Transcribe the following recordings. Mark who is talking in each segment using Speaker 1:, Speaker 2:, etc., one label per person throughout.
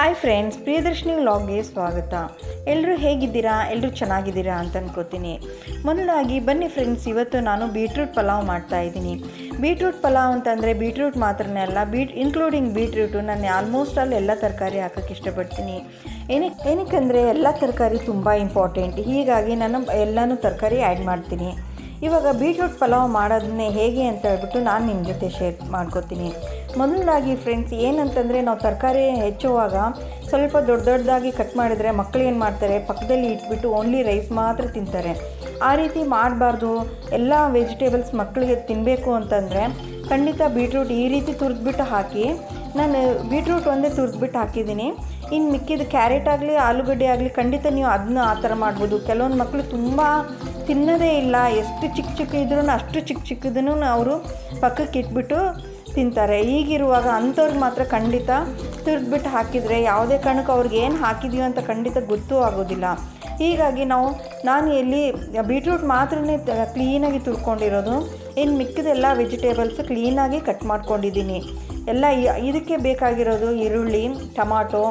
Speaker 1: Hi friends Priyadarshini ವ್ಲಾಗ್ಗೆ ಸ್ವಾಗತ. ಎಲ್ಲರೂ ಹೇಗಿದ್ದೀರಾ? ಎಲ್ಲರೂ ಚೆನ್ನಾಗಿದ್ದೀರಾ ಅಂತ ಅನ್ಕೋತೀನಿ. ಮೊದಲಾಗಿ ಬನ್ನಿ ಫ್ರೆಂಡ್ಸ್ ಇವತ್ತು ನಾನು ಬೀಟ್ರೂಟ್ ಪಲಾವ್ ಮಾಡ್ತಾ ಇದ್ದೀನಿ. ಬೀಟ್ರೂಟ್ ಪಲಾವ್ ಅಂತಂದರೆ ಬೀಟ್ರೂಟ್ ಮಾತ್ರನೇ ಅಲ್ಲ ಬೀಟ್ ಇನ್ಕ್ಲೂಡಿಂಗ್ ಬೀಟ್ರೂಟು ನಾನು ಆಲ್ಮೋಸ್ಟ್ ಆಲ್ ಎಲ್ಲ ತರಕಾರಿ ಹಾಕೋಕ್ಕೆ ಇಷ್ಟಪಡ್ತೀನಿ. ಏನಕ್ಕೆ ಏನಕ್ಕಂದರೆ ಎಲ್ಲ ತರಕಾರಿ ತುಂಬ ಇಂಪಾರ್ಟೆಂಟ್ ಹೀಗಾಗಿ ನಾನು ಎಲ್ಲನೂ ತರಕಾರಿ ಆ್ಯಡ್ ಮಾಡ್ತೀನಿ. ಇವಾಗ ಬೀಟ್ರೂಟ್ ಪಲಾವ್ ಮಾಡೋದನ್ನೇ ಹೇಗೆ ಅಂತ ಹೇಳ್ಬಿಟ್ಟು ನಾನು ನಿಮ್ಮ ಜೊತೆ ಶೇರ್ ಮಾಡ್ಕೋತೀನಿ. ಮೊದಲಾಗಿ ಫ್ರೆಂಡ್ಸ್ ಏನಂತಂದರೆ ನಾವು ತರಕಾರಿ ಹೆಚ್ಚುವಾಗ ಸ್ವಲ್ಪ ದೊಡ್ಡ ದೊಡ್ಡದಾಗಿ ಕಟ್ ಮಾಡಿದರೆ ಮಕ್ಕಳು ಏನು ಮಾಡ್ತಾರೆ? ಪಕ್ಕದಲ್ಲಿ ಇಟ್ಬಿಟ್ಟು ಓನ್ಲಿ ರೈಸ್ ಮಾತ್ರ ತಿಂತಾರೆ. ಆ ರೀತಿ ಮಾಡಬಾರ್ದು. ಎಲ್ಲ ವೆಜಿಟೇಬಲ್ಸ್ ಮಕ್ಕಳಿಗೆ ತಿನ್ನಬೇಕು ಅಂತಂದರೆ ಖಂಡಿತ ಬೀಟ್ರೂಟ್ ಈ ರೀತಿ ತುರಿದ್ಬಿಟ್ಟು ಹಾಕಿ, ನಾನು ಬೀಟ್ರೂಟ್ ಒಂದೇ ತುರಿದ್ಬಿಟ್ಟು ಹಾಕಿದ್ದೀನಿ. ಇನ್ನು ಮಿಕ್ಕಿದ ಕ್ಯಾರೆಟ್ ಆಗಲಿ, ಆಲೂಗಡ್ಡೆ ಆಗಲಿ ಖಂಡಿತ ನೀವು ಅದನ್ನ ಆ ಥರ ಮಾಡ್ಬೋದು. ಕೆಲವೊಂದು ಮಕ್ಕಳು ತುಂಬ ತಿನ್ನೋದೇ ಇಲ್ಲ. ಎಷ್ಟು ಚಿಕ್ಕ ಚಿಕ್ಕ ಇದ್ರೂ ಅಷ್ಟು ಚಿಕ್ಕ ಚಿಕ್ಕದನ್ನು ಅವರು ಪಕ್ಕಕ್ಕೆ ಇಟ್ಬಿಟ್ಟು ತಿಂತಾರೆ. ಈಗಿರುವಾಗ ಅಂಥವ್ರಿಗೆ ಮಾತ್ರ ಖಂಡಿತ ತುರಿದ್ಬಿಟ್ಟು ಹಾಕಿದರೆ, ಯಾವುದೇ ಕಾರಣಕ್ಕೂ ಅವ್ರಿಗೆ ಏನು ಹಾಕಿದೀವಿ ಅಂತ ಖಂಡಿತ ಗೊತ್ತೂ ಆಗೋದಿಲ್ಲ. ಹೀಗಾಗಿ ನಾವು, ನಾನು ಎಲ್ಲಿ ಬೀಟ್ರೂಟ್ ಮಾತ್ರ ಕ್ಲೀನಾಗಿ ತುರ್ಕೊಂಡಿರೋದು ಇನ್ನು ಮಿಕ್ಕಿದೆಲ್ಲ ವೆಜಿಟೇಬಲ್ಸ್ ಕ್ಲೀನಾಗಿ ಕಟ್ ಮಾಡ್ಕೊಂಡಿದ್ದೀನಿ. ಎಲ್ಲ ಇದಕ್ಕೆ ಬೇಕಾಗಿರೋದು ಈರುಳ್ಳಿ ನಾನು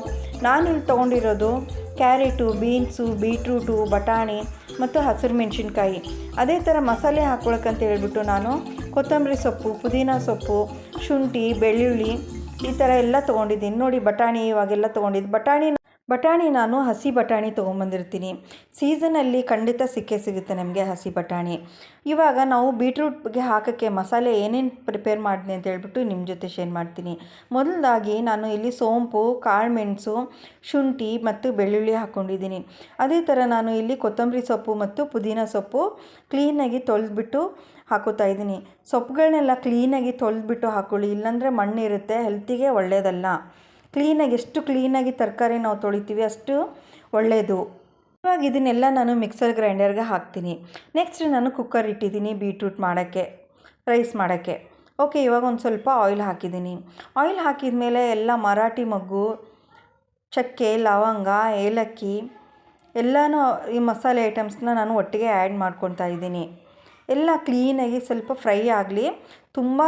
Speaker 1: ನಾನಿಲ್ಲಿ ತೊಗೊಂಡಿರೋದು ಕ್ಯಾರೆಟು, ಬೀನ್ಸು, ಬೀಟ್ರೂಟು, ಬಟಾಣಿ ಮತ್ತು ಹಸಿರು ಮೆಣಸಿನ್ಕಾಯಿ. ಅದೇ ಥರ ಮಸಾಲೆ ಹಾಕ್ಕೊಳಕ್ಕಂತ ಹೇಳ್ಬಿಟ್ಟು ನಾನು ಕೊತ್ತಂಬರಿ ಸೊಪ್ಪು, ಪುದೀನ ಸೊಪ್ಪು, ಶುಂಠಿ, ಬೆಳ್ಳುಳ್ಳಿ ಈ ಥರ ಎಲ್ಲ ತೊಗೊಂಡಿದ್ದೀನಿ. ನೋಡಿ, ಬಟಾಣಿ ಇವಾಗೆಲ್ಲ ತೊಗೊಂಡಿದ್ದು. ಬಟಾಣಿ ಬಟಾಣಿ ನಾನು ಹಸಿ ಬಟಾಣಿ ತೊಗೊಂಬಂದಿರ್ತೀನಿ. ಸೀಸನಲ್ಲಿ ಖಂಡಿತ ಸಿಕ್ಕೇ ಸಿಗುತ್ತೆ ನಮಗೆ ಹಸಿ ಬಟಾಣಿ. ಇವಾಗ ನಾವು ಬೀಟ್ರೂಟ್ಗೆ ಹಾಕೋಕ್ಕೆ ಮಸಾಲೆ ಏನೇನು ಪ್ರಿಪೇರ್ ಮಾಡಿದೆ ಅಂತ ಹೇಳ್ಬಿಟ್ಟು ನಿಮ್ಮ ಜೊತೆ ಶೇರ್ ಮಾಡ್ತೀನಿ. ಮೊದಲದಾಗಿ ನಾನು ಇಲ್ಲಿ ಸೋಂಪು ಕಾಳುಮೆಣಸು ಶುಂಠಿ ಮತ್ತು ಬೆಳ್ಳುಳ್ಳಿ ಹಾಕ್ಕೊಂಡಿದ್ದೀನಿ ಅದೇ ಥರ ನಾನು ಇಲ್ಲಿ ಕೊತ್ತಂಬರಿ ಸೊಪ್ಪು ಮತ್ತು ಪುದೀನ ಸೊಪ್ಪು ಕ್ಲೀನಾಗಿ ತೊಳೆದ್ಬಿಟ್ಟು ಹಾಕೋತಾ ಇದ್ದೀನಿ. ಸೊಪ್ಪುಗಳನ್ನೆಲ್ಲ ಕ್ಲೀನಾಗಿ ತೊಳೆದ್ಬಿಟ್ಟು ಹಾಕ್ಕೊಳ್ಳಿ ಇಲ್ಲಾಂದರೆ ಮಣ್ಣಿರುತ್ತೆ, ಹೆಲ್ತಿಗೆ ಒಳ್ಳೆಯದಲ್ಲ ಕ್ಲೀನಾಗಿ, ಎಷ್ಟು ಕ್ಲೀನಾಗಿ ತರಕಾರಿ ನಾವು ತೊಳಿತೀವಿ ಅಷ್ಟು ಒಳ್ಳೆಯದು ಇವಾಗ ಇದನ್ನೆಲ್ಲ ನಾನು ಮಿಕ್ಸರ್ ಗ್ರೈಂಡರ್ಗೆ ಹಾಕ್ತೀನಿ. ನೆಕ್ಸ್ಟ್ ನಾನು ಕುಕ್ಕರ್ ಇಟ್ಟಿದ್ದೀನಿ ಬೀಟ್ರೂಟ್ ಮಾಡೋಕ್ಕೆ ರೈಸ್ ಮಾಡೋಕ್ಕೆ. ಓಕೆ ಇವಾಗ ಒಂದು ಸ್ವಲ್ಪ ಆಯಿಲ್ ಹಾಕಿದ್ದೀನಿ. ಆಯಿಲ್ ಹಾಕಿದ ಮೇಲೆ ಎಲ್ಲ ಮರಾಠಿ ಮಗ್ಗು, ಚಕ್ಕೆ, ಲವಂಗ, ಏಲಕ್ಕಿ, ಎಲ್ಲನೂ ಈ ಮಸಾಲೆ ಐಟಮ್ಸ್ನ ನಾನು ಒಟ್ಟಿಗೆ ಆ್ಯಡ್ ಮಾಡ್ಕೊತಾ ಇದ್ದೀನಿ. ಎಲ್ಲ ಕ್ಲೀನಾಗಿ ಸ್ವಲ್ಪ ಫ್ರೈ ಆಗಲಿ. ತುಂಬ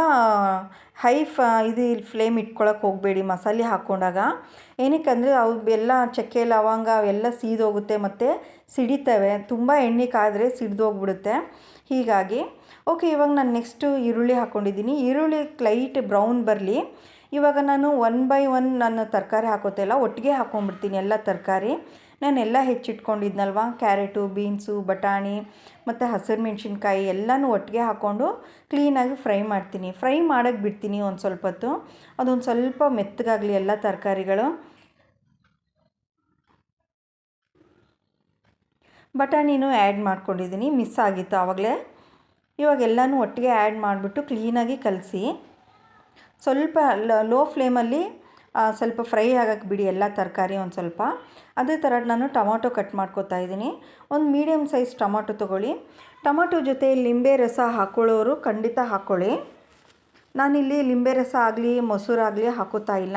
Speaker 1: ಹೈ ಫ, ಇದು ಫ್ಲೇಮ್ ಇಟ್ಕೊಳಕ್ಕೆ ಹೋಗಬೇಡಿ ಮಸಾಲೆ ಹಾಕ್ಕೊಂಡಾಗ ಏನಕ್ಕಂದರೆ ಅವು ಎಲ್ಲ ಚಕ್ಕೆ, ಲವಂಗ ಅವೆಲ್ಲ ಸೀದೋಗುತ್ತೆ ಮತ್ತು ಸಿಡಿತವೆ. ತುಂಬ ಎಣ್ಣೆ ಕಾದರೆ ಸಿಡಿದೋಗ್ಬಿಡುತ್ತೆ. ಹೀಗಾಗಿ, ಓಕೆ, ಇವಾಗ ನಾನು ನೆಕ್ಸ್ಟು ಈರುಳ್ಳಿ ಹಾಕ್ಕೊಂಡಿದ್ದೀನಿ ಈರುಳ್ಳಿ ಲೈಟ್ ಬ್ರೌನ್ ಬರಲಿ. ಇವಾಗ ನಾನು ಒನ್ ಬೈ ಒನ್ ನಾನು ತರಕಾರಿ ಹಾಕೋತಿಲ್ಲ ಒಟ್ಟಿಗೆ ಹಾಕ್ಕೊಂಡ್ಬಿಡ್ತೀನಿ ಎಲ್ಲ ತರಕಾರಿ. ನಾನೆಲ್ಲ ಹೆಚ್ಚಿಟ್ಕೊಂಡಿದ್ನಲ್ವ? ಕ್ಯಾರೆಟು, ಬೀನ್ಸು, ಬಟಾಣಿ ಮತ್ತು ಹಸಿರು ಮೆಣಸಿನ್ಕಾಯಿ ಎಲ್ಲನೂ ಒಟ್ಟಿಗೆ ಹಾಕ್ಕೊಂಡು ಕ್ಲೀನಾಗಿ ಫ್ರೈ ಮಾಡ್ತೀನಿ. ಫ್ರೈ ಮಾಡೋಕ್ಕೆ ಬಿಡ್ತೀನಿ ಒಂದು ಸ್ವಲ್ಪ ಹೊತ್ತು ಅದೊಂದು ಸ್ವಲ್ಪ ಮೆತ್ತಗಾಗಲಿ ಎಲ್ಲ ತರಕಾರಿಗಳು. ಬಟಾಣಿನೂ ಆ್ಯಡ್ ಮಾಡ್ಕೊಂಡಿದ್ದೀನಿ. ಮಿಸ್ ಆಗಿತ್ತು ಆವಾಗಲೇ. ಇವಾಗ ಎಲ್ಲನೂ ಒಟ್ಟಿಗೆ ಆ್ಯಡ್ ಮಾಡಿಬಿಟ್ಟು ಕ್ಲೀನಾಗಿ ಕಲಸಿ ಸ್ವಲ್ಪ ಲೋ ಫ್ಲೇಮಲ್ಲಿ ಸ್ವಲ್ಪ ಫ್ರೈ ಆಗಕ್ಕೆ ಬಿಡಿ ಎಲ್ಲ ತರಕಾರಿ ಒಂದು ಸ್ವಲ್ಪ. ಅದೇ ಥರ ನಾನು ಟೊಮಾಟೊ ಕಟ್ ಮಾಡ್ಕೋತಾ ಇದ್ದೀನಿ. ಒಂದು ಮೀಡಿಯಮ್ ಸೈಜ್ ಟೊಮಾಟೊ ತೊಗೊಳ್ಳಿ. ಟೊಮಾಟೊ ಜೊತೆ ಲಿಂಬೆ ರಸ ಹಾಕ್ಕೊಳ್ಳೋರು ಖಂಡಿತ ಹಾಕ್ಕೊಳ್ಳಿ. ನಾನಿಲ್ಲಿ ಲಿಂಬೆ ರಸ ಆಗಲಿ ಮೊಸರಾಗಲಿ ಹಾಕೋತಾ ಇಲ್ಲ.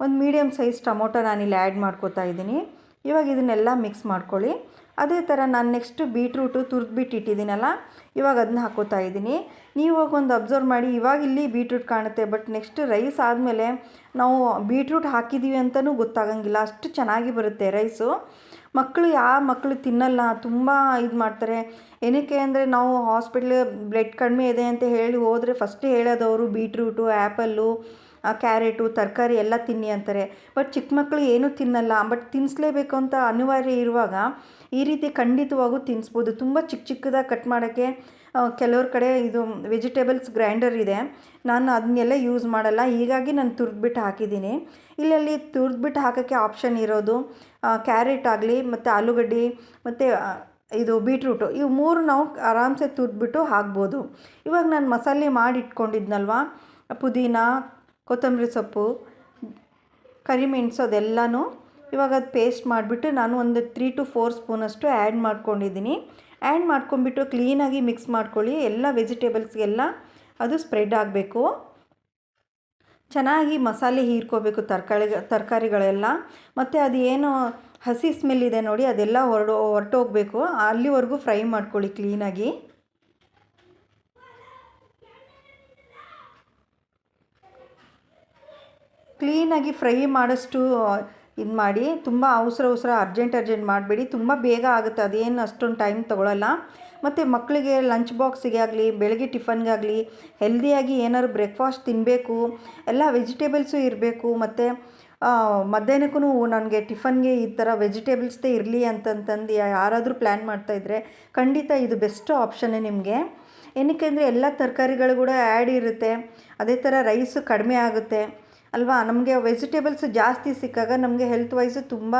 Speaker 1: ಒಂದು ಮೀಡಿಯಮ್ ಸೈಜ್ ಟೊಮೊಟೊ ನಾನಿಲ್ಲಿ ಆ್ಯಡ್ ಮಾಡ್ಕೋತಾ ಇದ್ದೀನಿ. ಇವಾಗ ಇದನ್ನೆಲ್ಲ ಮಿಕ್ಸ್ ಮಾಡ್ಕೊಳ್ಳಿ. ಅದೇ ಥರ ನಾನು ನೆಕ್ಸ್ಟ್ ಬೀಟ್ರೂಟು ತುರ್ದ್ಬಿಟ್ಟು ಇಟ್ಟಿದ್ದೀನಲ್ಲ, ಇವಾಗ ಅದನ್ನ ಹಾಕೋತಾ ಇದ್ದೀನಿ. ನೀವು ಒಂದು ಅಬ್ಸರ್ವ್ ಮಾಡಿ, ಇವಾಗ ಇಲ್ಲಿ ಬೀಟ್ರೂಟ್ ಕಾಣುತ್ತೆ, ಬಟ್ ನೆಕ್ಸ್ಟ್ ರೈಸ್ ಆದಮೇಲೆ ನಾವು ಬೀಟ್ರೂಟ್ ಹಾಕಿದ್ದೀವಿ ಅಂತಲೂ ಗೊತ್ತಾಗಂಗಿಲ್ಲ. ಅಷ್ಟು ಚೆನ್ನಾಗಿ ಬರುತ್ತೆ ರೈಸು. ಮಕ್ಕಳು ಯಾವ ಮಕ್ಕಳು ತಿನ್ನಲ್ಲ, ತುಂಬ ಇದು ಮಾಡ್ತಾರೆ. ಏನಕ್ಕೆ ಅಂದರೆ ನಾವು ಹಾಸ್ಪಿಟ್ಲ್ ಬ್ಲಡ್ ಕಡಿಮೆ ಇದೆ ಅಂತ ಹೇಳಿ ಹೋದರೆ ಫಸ್ಟೇ ಹೇಳೋದವರು ಬೀಟ್ರೂಟು, ಆ್ಯಪಲ್ಲು ಕ್ಯಾರೆಟು, ತರಕಾರಿ ಎಲ್ಲ ತಿನ್ನಿ ಅಂತಾರೆ. ಬಟ್ ಚಿಕ್ಕ ಮಕ್ಕಳು ಏನೂ ತಿನ್ನಲ್ಲ. ಬಟ್ ತಿನ್ನಿಸ್ಲೇಬೇಕು ಅಂತ ಅನಿವಾರ್ಯ ಇರುವಾಗ ಈ ರೀತಿ ಖಂಡಿತವಾಗೂ ತಿನ್ನಿಸ್ಬೋದು ತುಂಬ ಚಿಕ್ಕ ಚಿಕ್ಕದಾಗಿ ಕಟ್ ಮಾಡೋಕ್ಕೆ ಕೆಲವ್ರ ಕಡೆ ಇದು ವೆಜಿಟೇಬಲ್ಸ್ ಗ್ರೈಂಡರ್ ಇದೆ. ನಾನು ಅದನ್ನೆಲ್ಲ ಯೂಸ್ ಮಾಡಲ್ಲ. ಹೀಗಾಗಿ ನಾನು ತುರಿದ್ಬಿಟ್ಟು ಹಾಕಿದ್ದೀನಿ. ಇಲ್ಲಲ್ಲಿ ತುರಿದ್ಬಿಟ್ಟು ಹಾಕೋಕ್ಕೆ ಆಪ್ಷನ್ ಇರೋದು ಕ್ಯಾರೆಟ್ ಆಗಲಿ, ಮತ್ತು ಆಲೂಗಡ್ಡೆ, ಮತ್ತು ಇದು ಬೀಟ್ರೂಟು. ಇವು ಮೂರು ನಾವು ಆರಾಮ್ಸೆ ತುರಿದ್ಬಿಟ್ಟು ಹಾಕ್ಬೋದು. ಇವಾಗ ನಾನು ಮಸಾಲೆ ಮಾಡಿ ಇಟ್ಕೊಂಡಿದ್ನಲ್ವಾ ಪುದೀನ ಕೊತ್ತಂಬರಿ ಸೊಪ್ಪು ಕರಿಮೆಣಸು ಅದೆಲ್ಲನೂ ಇವಾಗ ಅದು ಪೇಸ್ಟ್ ಮಾಡಿಬಿಟ್ಟು ನಾನು ಒಂದು ತ್ರೀ ಟು ಫೋರ್ ಸ್ಪೂನಷ್ಟು ಆ್ಯಡ್ ಮಾಡ್ಕೊಂಡಿದ್ದೀನಿ. ಆ್ಯಡ್ ಮಾಡ್ಕೊಂಡ್ಬಿಟ್ಟು ಕ್ಲೀನಾಗಿ ಮಿಕ್ಸ್ ಮಾಡ್ಕೊಳ್ಳಿ. ಎಲ್ಲ ವೆಜಿಟೇಬಲ್ಸ್ಗೆಲ್ಲ ಅದು ಸ್ಪ್ರೆಡ್ ಆಗಬೇಕು. ಚೆನ್ನಾಗಿ ಮಸಾಲೆ ಹೀರ್ಕೋಬೇಕು ತರಕಾರಿ ತರಕಾರಿಗಳೆಲ್ಲ. ಮತ್ತು ಅದು ಏನು ಹಸಿ ಸ್ಮೆಲ್ ಇದೆ ನೋಡಿ ಅದೆಲ್ಲ ಹೊರಡೋ, ಹೊರಟೋಗ್ಬೇಕು. ಅಲ್ಲಿವರೆಗೂ ಫ್ರೈ ಮಾಡ್ಕೊಳ್ಳಿ ಕ್ಲೀನಾಗಿ ಕ್ಲೀನಾಗಿ ಫ್ರೈ ಮಾಡೋಷ್ಟು ಇದು ಮಾಡಿ ತುಂಬ ಅವಸರ ಅವಸರ ಅರ್ಜೆಂಟ್ ಅರ್ಜೆಂಟ್ ಮಾಡಬೇಡಿ. ತುಂಬ ಬೇಗ ಆಗುತ್ತೆ. ಅದೇನು ಅಷ್ಟೊಂದು ಟೈಮ್ ತೊಗೊಳಲ್ಲ. ಮತ್ತು ಮಕ್ಕಳಿಗೆ ಲಂಚ್ ಬಾಕ್ಸಿಗೆ ಆಗಲಿ, ಬೆಳಗ್ಗೆ ಟಿಫನ್ಗಾಗಲಿ, ಹೆಲ್ದಿಯಾಗಿ ಏನಾದ್ರು ಬ್ರೇಕ್ಫಾಸ್ಟ್ ತಿನ್ನಬೇಕು ಎಲ್ಲ ವೆಜಿಟೇಬಲ್ಸು ಇರಬೇಕು. ಮತ್ತು ಮಧ್ಯಾಹ್ನಕ್ಕೂ ನನಗೆ ಟಿಫನ್ಗೆ ಈ ಥರ ವೆಜಿಟೇಬಲ್ಸ್ದೇ ಇರಲಿ ಅಂತಂತಂದು ಯಾರಾದರೂ ಪ್ಲ್ಯಾನ್ ಮಾಡ್ತಾಯಿದ್ರೆ ಖಂಡಿತ ಇದು ಬೆಸ್ಟ್ ಆಪ್ಷನ್ನೇ ನಿಮಗೆ. ಏನಕ್ಕೆ ಅಂದರೆ ಎಲ್ಲ ತರಕಾರಿಗಳು ಕೂಡ ಆ್ಯಡ್ ಇರುತ್ತೆ. ಅದೇ ಥರ ರೈಸು ಕಡಿಮೆ ಆಗುತ್ತೆ. ಅಲ್ವಾ? ನಮಗೆ ವೆಜಿಟೇಬಲ್ಸ್ ಜಾಸ್ತಿ ಸಿಕ್ಕಾಗ ನಮಗೆ ಹೆಲ್ತ್ ವೈಸು ತುಂಬ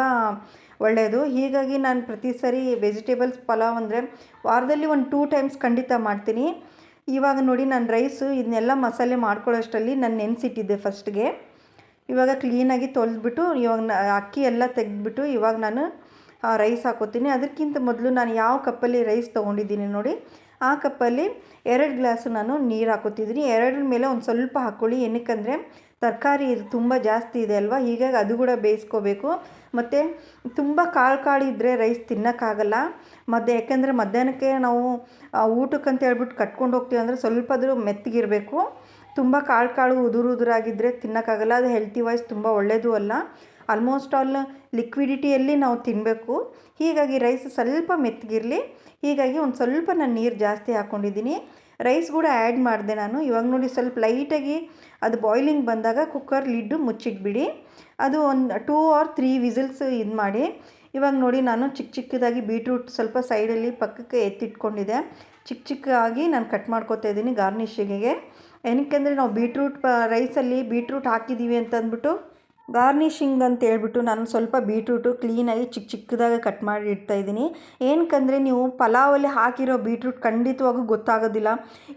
Speaker 1: ಒಳ್ಳೆಯದು ಹೀಗಾಗಿ ನಾನು ಪ್ರತಿ ಸರಿ ವೆಜಿಟೇಬಲ್ಸ್ ಪಲಾವ್ ಅಂದರೆ ವಾರದಲ್ಲಿ ಒಂದು ಟೂ ಟೈಮ್ಸ್ ಖಂಡಿತ ಮಾಡ್ತೀನಿ. ಇವಾಗ ನೋಡಿ ನಾನು ರೈಸು ಇದನ್ನೆಲ್ಲ ಮಸಾಲೆ ಮಾಡ್ಕೊಳ್ಳೋಷ್ಟರಲ್ಲಿ ನಾನು ನೆನೆಸಿಟ್ಟಿದ್ದೆ ಫಸ್ಟ್ಗೆ ಇವಾಗ ಕ್ಲೀನಾಗಿ ತೊಳೆದ್ಬಿಟ್ಟು ಇವಾಗ ಅಕ್ಕಿ ಎಲ್ಲ ತೆಗೆದ್ಬಿಟ್ಟು ಇವಾಗ ನಾನು ರೈಸ್ ಹಾಕೋತೀನಿ. ಅದಕ್ಕಿಂತ ಮೊದಲು ನಾನು ಯಾವ ಕಪ್ಪಲ್ಲಿ ರೈಸ್ ತೊಗೊಂಡಿದ್ದೀನಿ ನೋಡಿ, ಆ ಕಪ್ಪಲ್ಲಿ ಎರಡು ಗ್ಲಾಸು ನಾನು ನೀರು ಹಾಕೋತಿದ್ದೀನಿ. ಎರಡರ ಮೇಲೆ ಒಂದು ಸ್ವಲ್ಪ ಹಾಕ್ಕೊಳ್ಳಿ ಏನಕ್ಕಂದರೆ ತರಕಾರಿ ಇದು ತುಂಬ ಜಾಸ್ತಿ ಇದೆ ಅಲ್ವಾ? ಹೀಗಾಗಿ ಅದು ಕೂಡ ಬೇಯಿಸ್ಕೋಬೇಕು. ಮತ್ತು ತುಂಬ ಕಾಳು ಕಾಳು ಇದ್ದರೆ ರೈಸ್ ತಿನ್ನೋಕ್ಕಾಗಲ್ಲ. ಮತ್ತು ಯಾಕೆಂದರೆ ಮಧ್ಯಾಹ್ನಕ್ಕೆ ನಾವು ಊಟಕ್ಕಂತ ಹೇಳ್ಬಿಟ್ಟು ಕಟ್ಕೊಂಡು ಹೋಗ್ತೀವಿ ಅಂದರೆ ಸ್ವಲ್ಪ ಆದರೂ ಮೆತ್ತಗಿರಬೇಕು. ತುಂಬ ಕಾಳು ಕಾಳು ಉದುರು ಉದುರಾಗಿದ್ದರೆ ತಿನ್ನೋಕ್ಕಾಗಲ್ಲ. ಅದು ಹೆಲ್ತಿ ವೈಸ್ ತುಂಬ ಒಳ್ಳೆಯದು ಅಲ್ಲ. ಆಲ್ಮೋಸ್ಟ್ ಆಲ್ ಲಿಕ್ವಿಡಿಟಿಯಲ್ಲಿ ನಾವು ತಿನ್ನಬೇಕು ಹೀಗಾಗಿ ರೈಸ್ ಸ್ವಲ್ಪ ಮೆತ್ತಗಿರಲಿ. ಹೀಗಾಗಿ ಒಂದು ಸ್ವಲ್ಪ ನಾನು ನೀರು ಜಾಸ್ತಿ ಹಾಕ್ಕೊಂಡಿದ್ದೀನಿ ರೈಸ್ ಕೂಡ ಆ್ಯಡ್ ಮಾಡಿದೆ ನಾನು. ಇವಾಗ ನೋಡಿ ಸ್ವಲ್ಪ ಲೈಟಾಗಿ ಅದು ಬಾಯ್ಲಿಂಗ್ ಬಂದಾಗ ಕುಕ್ಕರ್ ಲಿಡ್ಡು ಮುಚ್ಚಿಟ್ಬಿಡಿ. ಅದು ಒಂದು ಟೂ ಆರ್ ತ್ರೀ ವಿಸಿಲ್ಸ್ ಇದು ಮಾಡಿ. ಇವಾಗ ನೋಡಿ ನಾನು ಚಿಕ್ಕ ಚಿಕ್ಕದಾಗಿ ಬೀಟ್ರೂಟ್ ಸ್ವಲ್ಪ ಸೈಡಲ್ಲಿ ಪಕ್ಕಕ್ಕೆ ಎತ್ತಿಟ್ಕೊಂಡಿದ್ದೆ ಚಿಕ್ಕ ಚಿಕ್ಕದಾಗಿ ನಾನು ಕಟ್ ಮಾಡ್ಕೊತಾ ಇದ್ದೀನಿ ಗಾರ್ನಿಷಿಗೆ ಏನಕ್ಕೆಂದರೆ ನಾವು ಬೀಟ್ರೂಟ್ ರೈಸಲ್ಲಿ ಬೀಟ್ರೂಟ್ ಹಾಕಿದ್ದೀವಿ ಅಂತಂದ್ಬಿಟ್ಟು ಗಾರ್ನಿಷಿಂಗ್ ಅಂತ ಹೇಳ್ಬಿಟ್ಟು ನಾನು ಸ್ವಲ್ಪ ಬೀಟ್ರೂಟು ಕ್ಲೀನಾಗಿ ಚಿಕ್ಕ ಚಿಕ್ಕದಾಗಿ ಕಟ್ ಮಾಡಿ ಇಡ್ತಾಯಿದ್ದೀನಿ ಏನಕ್ಕಂದರೆ ನೀವು ಪಲಾವಲ್ಲಿ ಹಾಕಿರೋ ಬೀಟ್ರೂಟ್ ಖಂಡಿತವಾಗೂ ಗೊತ್ತಾಗೋದಿಲ್ಲ.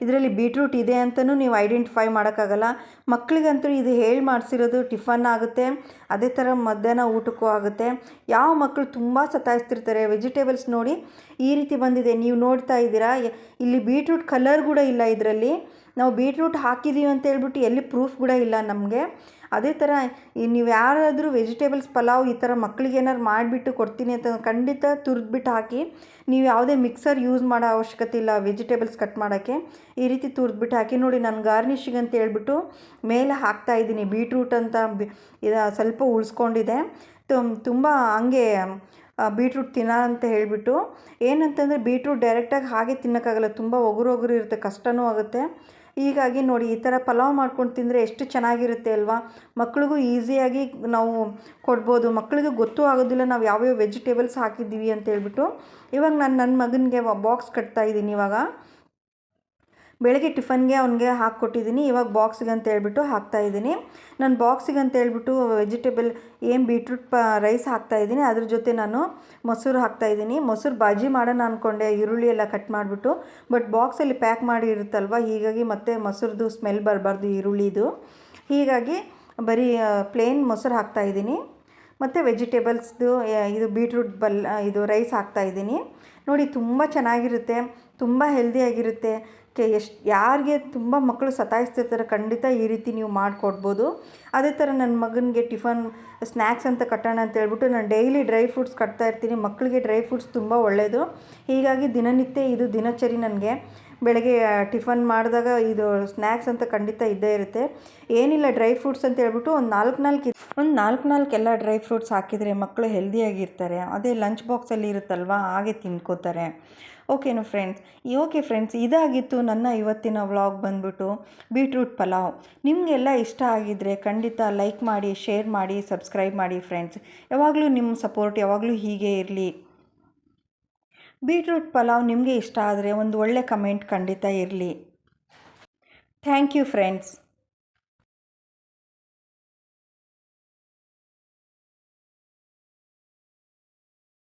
Speaker 1: ಇದರಲ್ಲಿ ಬೀಟ್ರೂಟ್ ಇದೆ ಅಂತಲೂ ನೀವು ಐಡೆಂಟಿಫೈ ಮಾಡೋಕ್ಕಾಗಲ್ಲ. ಮಕ್ಕಳಿಗಂತೂ ಇದು ಹೇಳಿ ಮಾಡಿಸಿರೋದು ಟಿಫನ್ ಆಗುತ್ತೆ. ಅದೇ ಥರ ಮಧ್ಯಾಹ್ನ ಊಟಕ್ಕೂ ಆಗುತ್ತೆ. ಯಾವ ಮಕ್ಕಳು ತುಂಬ ಸತಾಯಿಸ್ತಿರ್ತಾರೆ. ವೆಜಿಟೇಬಲ್ಸ್ ನೋಡಿ ಈ ರೀತಿ ಬಂದಿದೆ. ನೀವು ನೋಡ್ತಾ ಇದ್ದೀರಾ? ಇಲ್ಲಿ ಬೀಟ್ರೂಟ್ ಕಲರ್ ಕೂಡ ಇಲ್ಲ ಇದರಲ್ಲಿ. ನಾವು ಬೀಟ್ರೂಟ್ ಹಾಕಿದ್ದೀವಿ ಅಂತ ಹೇಳ್ಬಿಟ್ಟು ಎಲ್ಲಿ ಪ್ರೂಫ್ ಕೂಡ ಇಲ್ಲ ನಮಗೆ. ಅದೇ ಥರ ನೀವು ಯಾರಾದರೂ ವೆಜಿಟೇಬಲ್ಸ್ ಪಲಾವ್ ಈ ಥರ ಮಕ್ಕಳಿಗೆ ಏನಾರು ಮಾಡಿಬಿಟ್ಟು ಕೊಡ್ತೀನಿ ಅಂತ ಖಂಡಿತ ತುರಿದ್ಬಿಟ್ಟು ಹಾಕಿ, ನೀವು ಯಾವುದೇ ಮಿಕ್ಸರ್ ಯೂಸ್ ಮಾಡೋ ಅವಶ್ಯಕತೆ ಇಲ್ಲ ವೆಜಿಟೇಬಲ್ಸ್ ಕಟ್ ಮಾಡೋಕ್ಕೆ, ಈ ರೀತಿ ತುರಿದ್ಬಿಟ್ಟು ಹಾಕಿ ನೋಡಿ ನಾನು ಗಾರ್ನಿಷಿಗೆ ಅಂತ ಹೇಳ್ಬಿಟ್ಟು ಮೇಲೆ ಹಾಕ್ತಾ ಇದ್ದೀನಿ ಬೀಟ್ರೂಟ್ ಅಂತ ಸ್ವಲ್ಪ ಉಳಿಸ್ಕೊಂಡಿದೆ. ತುಂಬ ಹಂಗೆ ಬೀಟ್ರೂಟ್ ತಿನ್ನ ಅಂತ ಹೇಳಿಬಿಟ್ಟು, ಏನಂತಂದರೆ ಬೀಟ್ರೂಟ್ ಡೈರೆಕ್ಟಾಗಿ ಹಾಗೆ ತಿನ್ನೋಕ್ಕಾಗಲ್ಲ, ತುಂಬ ಒಗರು ಒಗರು ಇರುತ್ತೆ ಕಷ್ಟವೂ ಆಗುತ್ತೆ. ಹೀಗಾಗಿ ನೋಡಿ ಈ ಥರ ಪಲಾವ್ ಮಾಡ್ಕೊಂಡು ತಿಂದರೆ ಎಷ್ಟು ಚೆನ್ನಾಗಿರುತ್ತೆ ಅಲ್ವಾ? ಮಕ್ಳಿಗೂ ಈಸಿಯಾಗಿ ನಾವು ಕೊಡ್ಬೋದು. ಮಕ್ಕಳಿಗೆ ಗೊತ್ತೂ ಆಗೋದಿಲ್ಲ ನಾವು ಯಾವ್ಯಾವ ವೆಜಿಟೇಬಲ್ಸ್ ಹಾಕಿದ್ದೀವಿ ಅಂತ ಹೇಳ್ಬಿಟ್ಟು. ಇವಾಗ ನಾನು ನನ್ನ ಮಗನಿಗೆ ಬಾಕ್ಸ್ ಕಟ್ತಾ ಇದ್ದೀನಿ ಇವಾಗ. ಬೆಳಗ್ಗೆ ಟಿಫನ್ಗೆ ಅವ್ನಿಗೆ ಹಾಕ್ಕೊಟ್ಟಿದ್ದೀನಿ. ಇವಾಗ ಬಾಕ್ಸಿಗೆ ಅಂತ ಹೇಳ್ಬಿಟ್ಟು ಹಾಕ್ತಾಯಿದ್ದೀನಿ ನಾನು ಬಾಕ್ಸಿಗೆ ಅಂತ ಹೇಳ್ಬಿಟ್ಟು ವೆಜಿಟೇಬಲ್, ಏನು ಬೀಟ್ರೂಟ್ ಪ, ರೈಸ್ ಹಾಕ್ತಾಯಿದ್ದೀನಿ ಅದ್ರ ಜೊತೆ ನಾನು ಮೊಸರು ಹಾಕ್ತಾಯಿದ್ದೀನಿ ಮೊಸರು ಬಾಜಿ ಮಾಡೋಣ ಅಂದ್ಕೊಂಡೆ ಈರುಳ್ಳಿ ಎಲ್ಲ ಕಟ್ ಮಾಡಿಬಿಟ್ಟು. ಬಟ್ ಬಾಕ್ಸಲ್ಲಿ ಪ್ಯಾಕ್ ಮಾಡಿ ಇರುತ್ತಲ್ವ? ಹೀಗಾಗಿ ಮತ್ತೆ ಮೊಸರದು ಸ್ಮೆಲ್ ಬರಬಾರ್ದು ಈರುಳ್ಳಿದು. ಹೀಗಾಗಿ ಬರೀ ಪ್ಲೇನ್ ಮೊಸರು ಹಾಕ್ತಾಯಿದ್ದೀನಿ ಮತ್ತು ವೆಜಿಟೇಬಲ್ಸ್ದು ಇದು ಬೀಟ್ರೂಟ್ ಬಲ್ ಇದು ರೈಸ್ ಹಾಕ್ತಾಯಿದ್ದೀನಿ ನೋಡಿ, ತುಂಬ ಚೆನ್ನಾಗಿರುತ್ತೆ, ತುಂಬ ಹೆಲ್ದಿಯಾಗಿರುತ್ತೆ ಕೆ, ಎಷ್ಟು, ಯಾರಿಗೆ ತುಂಬ ಮಕ್ಕಳು ಸತಾಯಿಸ್ತಿರ್ತಾರೆ, ಖಂಡಿತ ಈ ರೀತಿ ನೀವು ಮಾಡಿಕೊಡ್ಬೋದು. ಅದೇ ಥರ ನನ್ನ ಮಗನಿಗೆ ಟಿಫನ್ ಸ್ನ್ಯಾಕ್ಸ್ ಅಂತ ಕಟ್ಟೋಣ ಅಂತ ಹೇಳ್ಬಿಟ್ಟು ನಾನು ಡೈಲಿ ಡ್ರೈ ಫ್ರೂಟ್ಸ್ ಕಟ್ತಾ ಇರ್ತೀನಿ. ಮಕ್ಕಳಿಗೆ ಡ್ರೈ ಫ್ರೂಟ್ಸ್ ತುಂಬ ಒಳ್ಳೆಯದು ಹೀಗಾಗಿ ದಿನನಿತ್ಯ ಇದು ದಿನಚರಿ ನನಗೆ. ಬೆಳಗ್ಗೆ ಟಿಫನ್ ಮಾಡಿದಾಗ ಇದು ಸ್ನ್ಯಾಕ್ಸ್ ಅಂತ ಖಂಡಿತ ಇದ್ದೇ ಇರುತ್ತೆ. ಏನಿಲ್ಲ, ಡ್ರೈ ಫ್ರೂಟ್ಸ್ ಅಂತ ಹೇಳ್ಬಿಟ್ಟು ಒಂದು ನಾಲ್ಕು ನಾಲ್ಕು ಒಂದು ನಾಲ್ಕು ನಾಲ್ಕು ಎಲ್ಲ ಡ್ರೈ ಫ್ರೂಟ್ಸ್ ಹಾಕಿದರೆ ಮಕ್ಕಳು ಹೆಲ್ದಿಯಾಗಿರ್ತಾರೆ. ಅದೇ ಲಂಚ್ ಬಾಕ್ಸಲ್ಲಿ ಇರುತ್ತಲ್ವ? ಹಾಗೆ ತಿನ್ಕೋತಾರೆ. ಓಕೆನು ಫ್ರೆಂಡ್ಸ್ ಓಕೆ ಫ್ರೆಂಡ್ಸ್ ಇದಾಗಿತ್ತು ನನ್ನ ಇವತ್ತಿನ ವ್ಲಾಗ್ ಬಂದ್ಬಿಟ್ಟು ಬೀಟ್ರೂಟ್ ಪಲಾವ್. ನಿಮಗೆಲ್ಲ ಇಷ್ಟ ಆಗಿದ್ದರೆ ಖಂಡಿತ ಲೈಕ್ ಮಾಡಿ ಶೇರ್ ಮಾಡಿ ಸಬ್ಸ್ಕ್ರೈಬ್ ಮಾಡಿ ಫ್ರೆಂಡ್ಸ್ ಯಾವಾಗಲೂ ನಿಮ್ಮ ಸಪೋರ್ಟ್ ಯಾವಾಗಲೂ ಹೀಗೆ ಇರಲಿ. ಬೀಟ್ರೂಟ್ ಪಲಾವ್ ನಿಮಗೆ ಇಷ್ಟ ಆದರೆ ಒಂದು ಒಳ್ಳೆ ಕಮೆಂಟ್ ಖಂಡಿತ ಇರಲಿ. Thank you friends